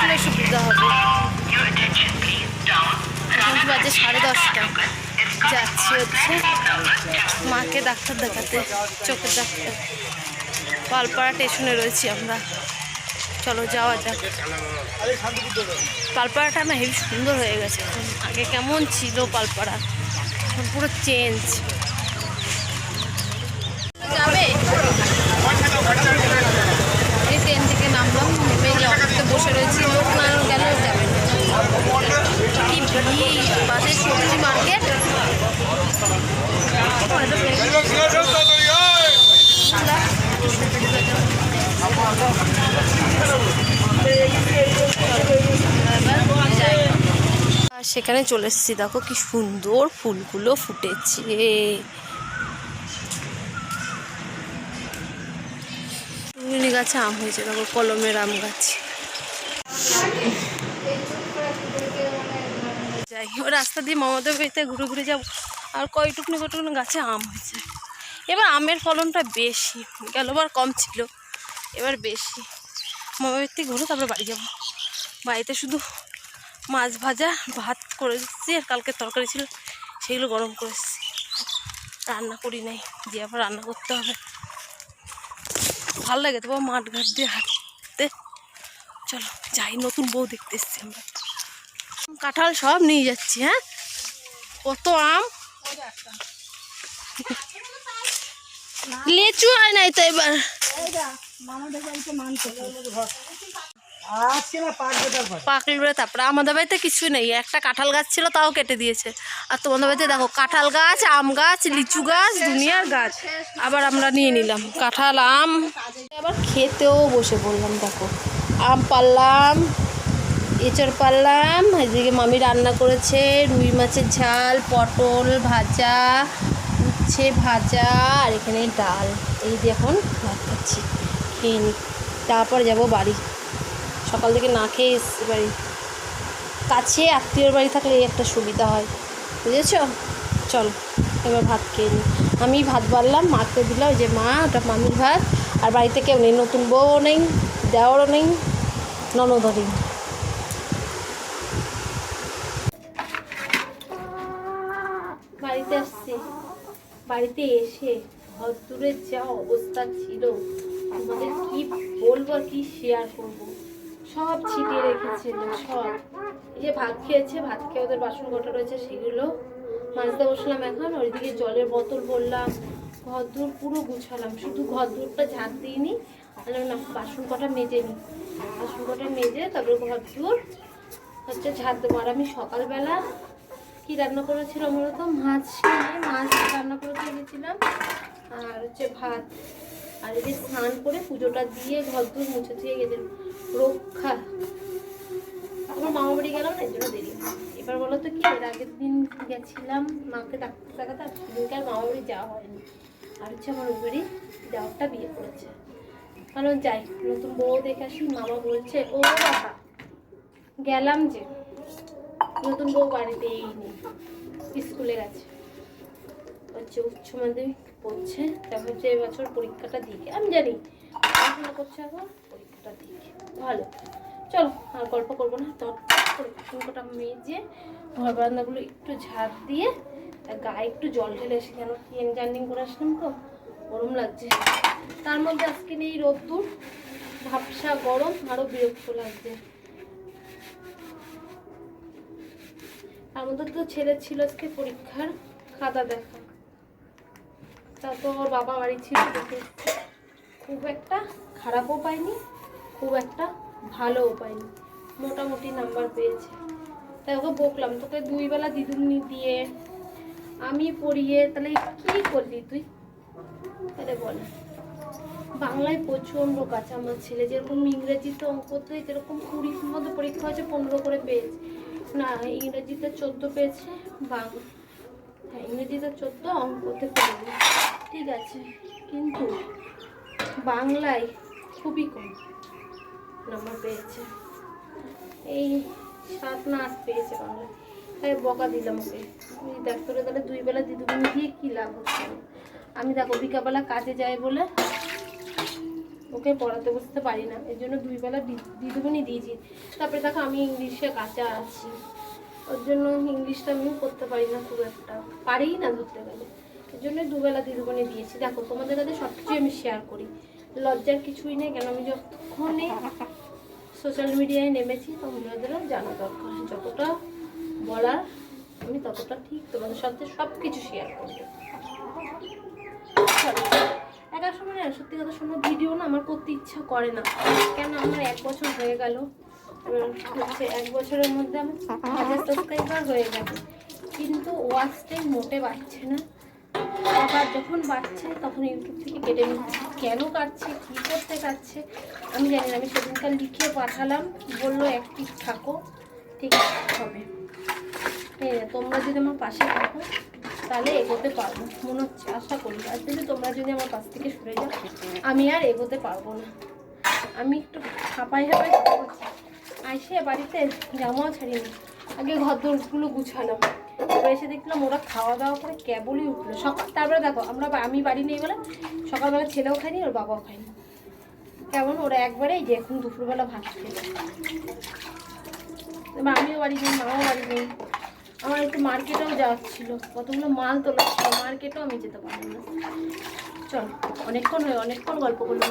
আসলে সুবিধা হবে। এখন বাজে সাড়ে দশটা। যাচ্ছি হচ্ছে মাকে ডাক্তার দেখাতে চোখের ডাক্তার। পালপাড়া স্টেশনে রয়েছি আমরা। চলো যাওয়া যাক। পালপাড়াটা না হেবি সুন্দর হয়ে গেছে। এখন। আগে কেমন ছিল পালপাড়া? এখন পুরো চেঞ্জ। যাবে এই ট্রেন থেকে নামলাম নেমে যে অটোতে বসে রয়েছি লোক না গেলেও যাবে না কি ভিড় পাশে সবজি মার্কেট সেখানে চলে এসেছি। দেখো কি সুন্দর ফুলগুলো ফুটেছে। গাছে আম হয়েছে, দেখো কলমের আম গাছ। যাই রাস্তা দিয়ে মামাদের বাড়িতে ঘুরে ঘুরে যাব। আর কয়টুকুনি কয়টুকুনি গাছে আম হয়েছে। এবার আমের ফলনটা বেশি গেলবার কম ছিল, এবার বেশি। মামার বাড়ির থেকে ঘুরে তারপরে বাড়ি যাব। বাড়িতে শুধু মাছ ভাজা, ভাত করে দিচ্ছি আর কালকে তরকারি ছিল, সেগুলো গরম করে এসেছি রান্না করি নাই যে আবার রান্না করতে হবে। ভালো লাগে তো বাবা মাঠ ঘাট দিয়ে হাঁটতে। চলো যাই, নতুন বউ দেখতে এসছি আমরা। কাঁঠাল সব নিয়ে যাচ্ছি হ্যাঁ? কত আম? লেচু হয় নাই তো এবার। পাকবে তারপর আমাদের বাড়িতে কিছু নেই। একটা কাঁঠাল গাছ ছিল, তাও কেটে দিয়েছে। আর তোমাদের বাড়িতে দেখো, কাঁঠাল গাছ, আম গাছ, লিচু গাছ গাছ। আবার আমরা নিয়ে নিলাম কাঁঠাল, আম। আবার খেতেও বসে পড়লাম, দেখো। আম পারলাম এঁচড় পারলাম এদিকে মামি রান্না করেছে, রুই মাছের ঝাল, পটল ভাজা, উচ্ছে ভাজা, আর এখানে ডাল। এই দিয়ে এখন খাচ্ছি। খেয়ে তারপর যাব বাড়ি। সকাল থেকে না খেয়ে এসছি বাড়ি কাছে আত্মীয়র বাড়ি থাকলে এই একটা সুবিধা হয়। বুঝেছ? চলো, এবার ভাত খেয়ে নিই আমি ভাত বাড়লাম, মাকে দিলাম যে মা, ওটা মামির ভাত। আর বাড়িতে কেউ নেই, নতুন বউও নেই দেওয়ারও নেই, ননদও নেই। বাড়িতে আসছি। বাড়িতে এসে ঘর দূরের যা অবস্থা ছিল আমাদের কি বলব কি শেয়ার করব? সব ছিটিয়ে রেখেছিল, সব। এই যে ভাত খেয়েছে, ভাত খেয়ে ওদের বাসন কটা রয়েছে, সেগুলো মাজতে বসলাম এখন। ওইদিকে জলের বোতল ভরলাম ঘর দূর পুরো গুছালাম। শুধু ঘর দূরটা ঝাঁট দিইনি তাহলে না, বাসন কটা মেজে নিই বাসন কটা মেজে তারপরে ঘর দূর হচ্ছে ঝাঁট দেবো। আর আমি সকালবেলা কি রান্না করেছিলাম মূলত মাছ মাছ রান্না করে গেছিলাম আর হচ্ছে ভাত। আর যে স্নান করে পুজোটা দিয়ে ঘর দূর মুছে দিয়ে গেছিলাম রক্ষা। আমার মামা বাড়ি গেলাম না, এর জন্য দেরি। এবার বলো তো কি, এর আগের দিন গেছিলাম, মাকে ডাক্তার দেখাতে আর সেদিনকে আর মামা বাড়ি যাওয়া হয়নি। আর হচ্ছে আমার বাড়ি যাওয়ারটা বিয়ে করেছে। কারণ যাই, নতুন বউ দেখে আসি, মামা বলছে, ও বাবা, গেলাম যে। নতুন বউ বাড়িতেই নেই, স্কুলে গেছে। হচ্ছে উচ্চ মাধ্যমিক পড়ছে। তারপর যে এবছর পরীক্ষাটা দিকে। আমি জানি। পড়াশোনা করছে এখন, পরীক্ষাটা দিকে। ভালো। চলো, আর গল্প করব না। তোর পরীক্ষাটা মেজে ঘর বারান্দাগুলো একটু ঝাড় দিয়ে গায়ে একটু জল ঢেলে এসে কেন ট্রেন জার্নিং করে আসলাম তো? গরম লাগছে। তার মধ্যে আজকে নেই রোদ্দুর। ঝাপসা গরম আরও বিরক্ত লাগছে। তার মধ্যে তো ছেলে ছিল আজকে পরীক্ষার, খাতা দেখা। তা তো ওর বাবা বাড়ি ছিল খুব একটা খারাপও পাইনি খুব একটা ভালোও পাইনি মোটামুটি নাম্বার পেয়েছে। তাই ওকে বকলাম, তোকে দুই বেলা দিদুমনি দিয়ে আমি পড়িয়ে তাহলে কি করলি তুই? তাহলে বল। বাংলায় প্রচণ্ড কাছে আমার ছেলে, যেরকম ইংরেজিতে অঙ্কতে যেরকম কুড়ির মধ্যে পরীক্ষা হয়েছে, পনেরো করে পেয়েছে। না, ইংরেজিতে চোদ্দ পেয়েছে বাংলা হ্যাঁ ইংরেজিতে চোদ্দ, অঙ্কতে পনেরো। ঠিক আছে, কিন্তু বাংলায় খুবই কম নাম্বার পেয়েছে। এই সাত না আট পেয়েছে বাংলায়। তাই বকা দিলাম ওকে। দেখ, তোরে তাহলে দুই বেলা দিদুগুনি দিয়ে কী লাভ হচ্ছে? আমি দেখো বিকাবেলা কাজে যাই বলে ওকে পড়াতে বসতে পারি না। এর জন্য দুই বেলা দিদিমণি দিয়েছি। তারপরে দেখো, আমি ইংলিশে কাঁচা আছি। ওর জন্য ইংলিশটা আমি করতে পারি না খুব একটা। পারিই না ধরতে গেলে। জন্য দুবেলা দিদিমণি দিয়েছি। দেখো, তোমাদের কাছে সব কিছুই আমি শেয়ার করি। লজ্জার কিছুই নেই, কেন আমি যতক্ষণে সোশ্যাল মিডিয়ায় নেমেছি, তোমাদেরও জানা দরকার। যতটা বলার, আমি ততটা ঠিক তোমাদের সাথে সব কিছু শেয়ার করব এক এক সময় না, সত্যি কথা শোনো ভিডিও না আমার করতে ইচ্ছা করে না। কেন আমার এক বছর হয়ে গেল হচ্ছে এক বছরের মধ্যে আমার হাজার সাবস্ক্রাইবার হয়ে গেছে। কিন্তু ওয়াচ টাইম মোটে বাড়ছে না। আবার যখন বাড়ছে, তখন ইউটিউব থেকে কেটে নিচ্ছে। কেন কাটছে? কী করতে কাটছে? আমি জানি না, আমি সেদিনকার লিখে পাঠালাম, বলল অ্যাক্টিভ থাকো, ঠিক হবে। হ্যাঁ তোমরা যদি আমার পাশে থাকো, তাহলে এগোতে পারব, মনে হচ্ছে, আশা করি। আর যদি তোমরা যদি আমার পাশ থেকে সরে যাও, আমি আর এগোতে পারব না। আমি একটু হাঁপাই হাঁপাই আইসে বাড়িতে জামাও ছাড়িনি আগে ঘর দোরগুলো গুছালাম। এসে দেখলাম ওরা খাওয়া দাওয়া করে কেবলই উঠল। সকাল তারপরে দেখো, আমরা আমি বাড়ি নেই বলে সকালবেলা ছেলেও খাইনি, ওর বাবাও খায়নি কেমন? ওরা একবারে যে এখন দুপুরবেলা ভাত এবার আমিও বাড়ি নেই মাও বাড়ি নেই। আমার একটু মার্কেটেও যাওয়ার ছিল কতগুলো মাল তোলা ছিল, মার্কেটেও আমি যেতে পারব না। চল, অনেকক্ষণ হয়ে অনেকক্ষণ গল্প করলাম।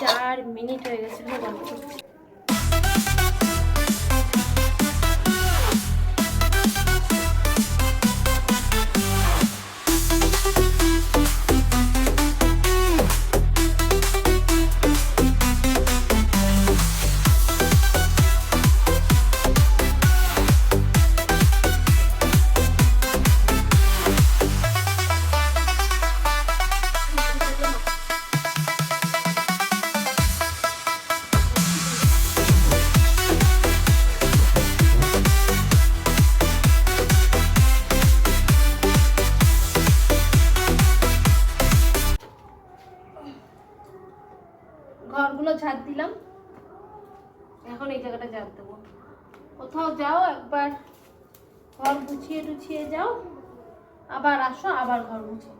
চার মিনিট হয়ে গেছে গল্প করছি। যাও একবার, ঘর গুছিয়ে টুছিয়ে যাও, আবার আসো, আবার ঘর মুছো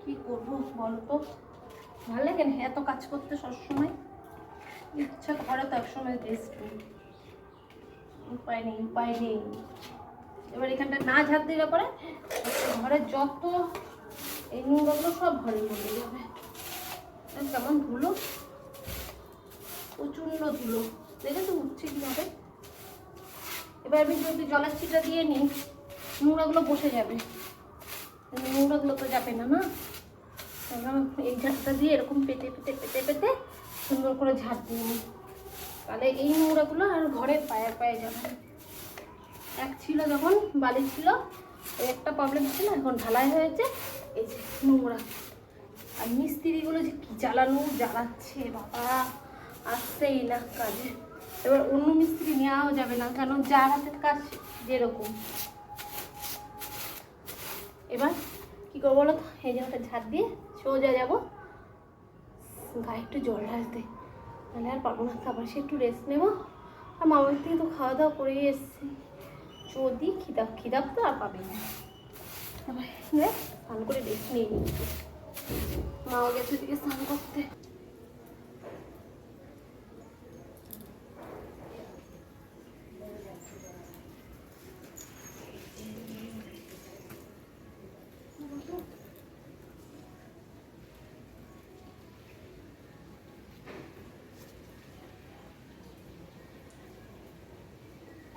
কি করব বলো তো ভালো লাগে না, এত কাজ করতে সবসময়। ইচ্ছা করে তো একসময় রেস্ট নেই। উপায় নেই উপায় নেই। এবার এখানটা না ঝাড় দিলে পরে ঘরে যত এই নোংরাগুলো সব ঘরের মধ্যে যাবে। কেমন ধুলো, প্রচণ্ড ধুলো। দেখেছ উঠছে কীভাবে এবার আমি যদি জলের ছিটা দিয়ে নিই, নোংরাগুলো বসে যাবে। নোংরাগুলো তো যাবে না না? এই ঝাড়টা দিয়ে এরকম পেতে পেতে পেতে পেতে সুন্দর করে ঝাড় দিয়ে নিই। তাহলে এই নোংরাগুলো আর ঘরের পায়ে পায়ে যাবে এক ছিল যখন, বালি ছিল একটা প্রবলেম ছিল, এখন ঢালাই হয়েছে, এই যে নোংরা। আর মিস্ত্রিগুলো যে কি জ্বালানো, জ্বালাচ্ছে, বাবা আসছেই না কাজে। এবার অন্য মিস্ত্রি নেওয়াও যাবে না কেন যার হাতের কাজ যেরকম। এবার কি করব বলো তো? এই জায়গাটা ঝাড় দিয়ে সোজা যাব। গায়ে একটু জল ঢালতে তাহলে আর পাবো না। তারপর সে একটু রেস্ট নেব। আর মামার থেকে তো খাওয়া দাওয়া করেই এসেছি। যদি খিদাব খিদাব তো আর পাবে না। তারপর স্নান করে রেস্ট নিয়ে নিই মাও গেছে দিকে স্নান করতে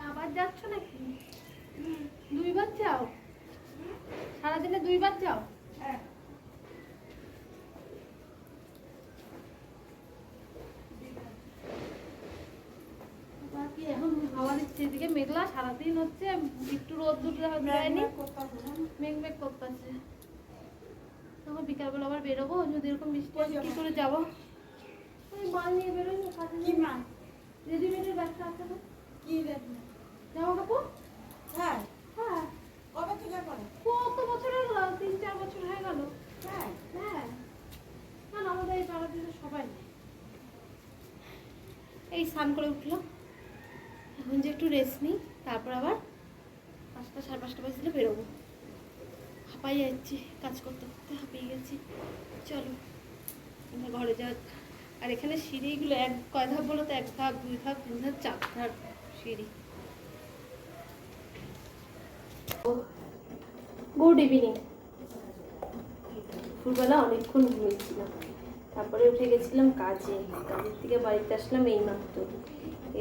আবার যাচ্ছ নাকি? দুইবার যাও। সারাদিনে দুইবার যাও? এখন হাওয়া দিচ্ছে এদিকে মেঘলা সারাদিন হচ্ছে একটু রোদ দুটো দেয়নি মেঘ মেঘ করতেছে। তখন বিকালবেলা আবার বেরোবো যদি এরকম বৃষ্টি হয় কি করে যাব? ওই মাল নিয়ে বেরোই কাজে কি রেডিমেডের ব্যবসা আছে না? কি দেখবে জামা কাপড় হ্যাঁ। হ্যাঁ। কবে থেকে করে কত বছর হয়ে গেল তিন চার বছর হয়ে গেল। হ্যাঁ। হ্যাঁ। না আমাদের এই সবাই নেয়। এই স্নান করে উঠলাম এখন যে একটু রেস্ট নিই তারপর আবার পাঁচটা সাড়ে পাঁচটা বাজলে বেরোবো। হাঁপাই যাচ্ছি কাজ করতে করতে হাঁপিয়ে গেছি। চলো ঘরে যা আর এখানে সিঁড়িগুলো এক কয় ধাপ বলো তো? এক ধাপ দুই ধাপ তিন ধাপ চার ধাপ সিঁড়ি। Good evening. দুপুরবেলা অনেকক্ষণ ঘুমিয়েছিলাম। তারপরে উঠে গেছিলাম কাজে। কাজের থেকে বাড়িতে আসলাম এই মাত্র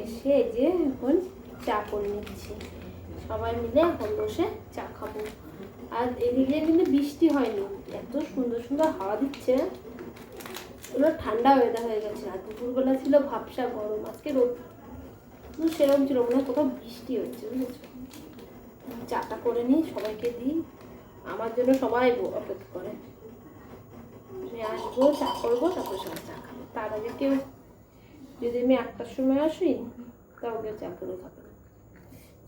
এসে যে এখন চা করে নিচ্ছি। সবাই মিলে এখন বসে চা খাব। আর এদিকে কিন্তু বৃষ্টি হয়নি। এত সুন্দর সুন্দর হাওয়া দিচ্ছে। পুরো ঠান্ডা ওয়েদার হয়ে গেছে। আর দুপুরবেলা ছিল ভাবসা গরম। আজকে রোদ। সেরকম ছিল। মনে হয় কোথাও বৃষ্টি হচ্ছে, বুঝেছ? চাটা করে নিই, সবাইকে দিই। আমার জন্য সবাই অপেক্ষা করে। আমি আসব, চা করব, তারপরে সবাই চা খাব। তার আগে কেউ যদি আমি আটটার সময় আসি, তাও কেউ চা করে খাবে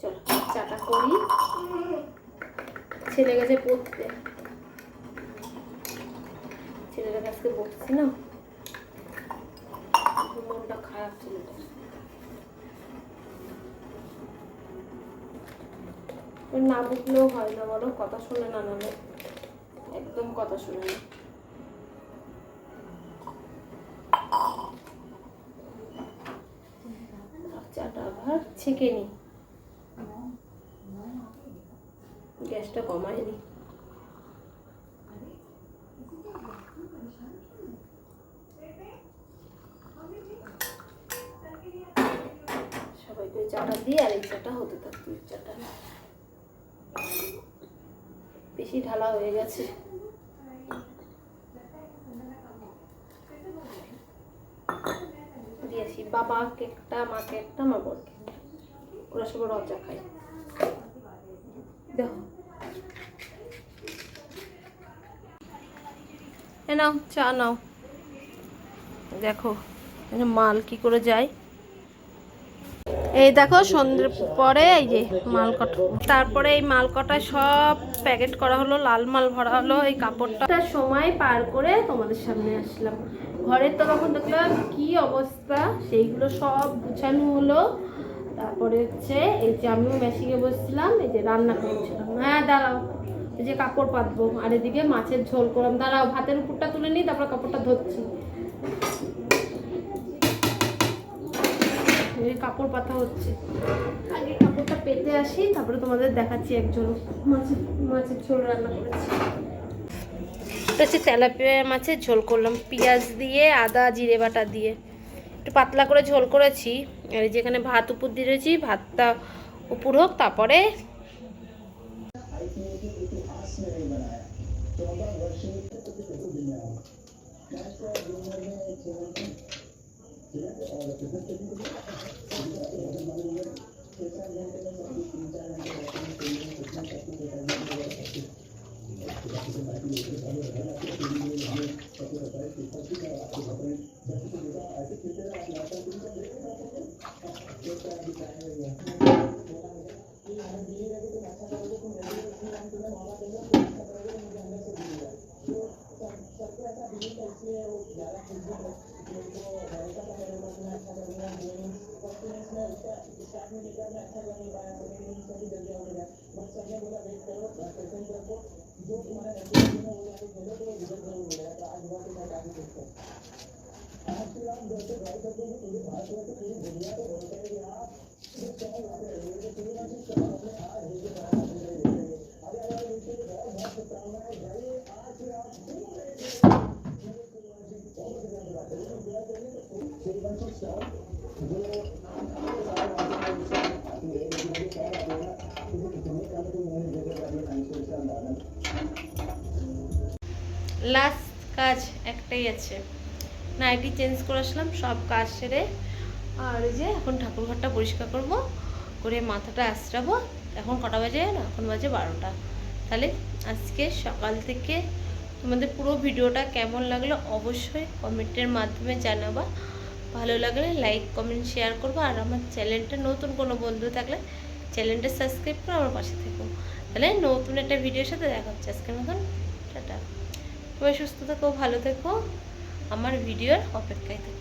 চলো, চাটা করি। ছেলে গেছে পড়তে। ছেলেটার কাছকে বসছি না। মনটা খারাপ ছেলেটার ওর না বুঝলেও হয় না বলো, কথা শুনে না নালে একদম কথা শুনে না। চাটা আবার ছেঁকে নি। গ্যাসটা কমায়নি সবাইকে ওই চাটা দিয়ে আর এই চাটা হতে থাকবে ওই চাটা বেশি ঢালা হয়ে গেছে। দিয়েছি বাবাকে একটা মাকে একটা বোনকে একটা। ওরা সব রজা খায়। দেখো। এ নাও, চা নাও। দেখো মাল কি করে যায়? এই দেখো সন্ধ্যের পরে এই যে মাল কটা তারপরে এই মাল কটায় সব প্যাকেট করা হলো, লাল মাল ভরা হলো, এই কাপড়টা সময় পার করে তোমাদের সামনে আসলাম। ঘরের তো তখন দেখলাম কি অবস্থা, সেইগুলো সব গুছানো হলো। তারপরে হচ্ছে এই যে আমিও মেশিনে বসছিলাম, এই যে রান্না করছিলাম। হ্যাঁ দাঁড়াও, এই যে কাপড় পাতবো। আর এদিকে মাছের ঝোল করলাম। দাঁড়াও, ভাতের উপরটা তুলে নিই, তারপর কাপড়টা ধরছি। এই কাপড় পাতা হচ্ছে। আগে কাপড়টা পেতে আসি, তারপরে তোমাদের দেখাচ্ছি একজন মাছের ঝোল রান্না করেছি। হচ্ছে তেলাপিয়া মাছের ঝোল করলাম, পেঁয়াজ দিয়ে, আদা, জিরে বাটা দিয়ে। একটু পাতলা করে ঝোল করেছি, আর যেখানে ভাত উপর দিয়ে দিয়েছি ভাতটা উপর হোক, তারপরে स्टार्ट में निकला मैं अच्छा कर नहीं पाया मुझे भी नहीं सही जल्दी आउट हो गया बट सर ने बोला वेट करो पेशेंट रखो जो तुम्हारा नेचुरल है वो जाके बोलो तो रिज़ल्ट ज़रूर मिलेगा तो आज हुआ के साथ आगे देखते हैं आज फिर हम जैसे ड्राइव करते हैं पूरी भारत में तो पूरी दुनिया को बोलते हैं कि आप सिर्फ़ चाहे লাস্ট কাজ একটাই আছে। নাইটি চেঞ্জ করে আসলাম, সব কাজ সেরে আর এই যে এখন ঠাকুর ঘরটা পরিষ্কার করব, করে মাথাটা আশ্রাবো এখন কটা বাজে না? এখন বাজে বারোটা। তাহলে আজকে সকাল থেকে তোমাদের পুরো ভিডিওটা কেমন লাগল অবশ্যই কমেন্টের মাধ্যমে জানাবা। ভালো লাগলে লাইক কমেন্ট শেয়ার করব। আর আমার চ্যানেলটা নতুন কোনো বন্ধু থাকলে চ্যানেলটা সাবস্ক্রাইব করে আমার পাশে থেকো। তাহলে নতুন একটা ভিডিওর সাথে দেখা হচ্ছে। আজকের মতন টাটা। সবাই সুস্থ থেকো, ভালো থেকো। আমার ভিডিওর অপেক্ষায় থেকো।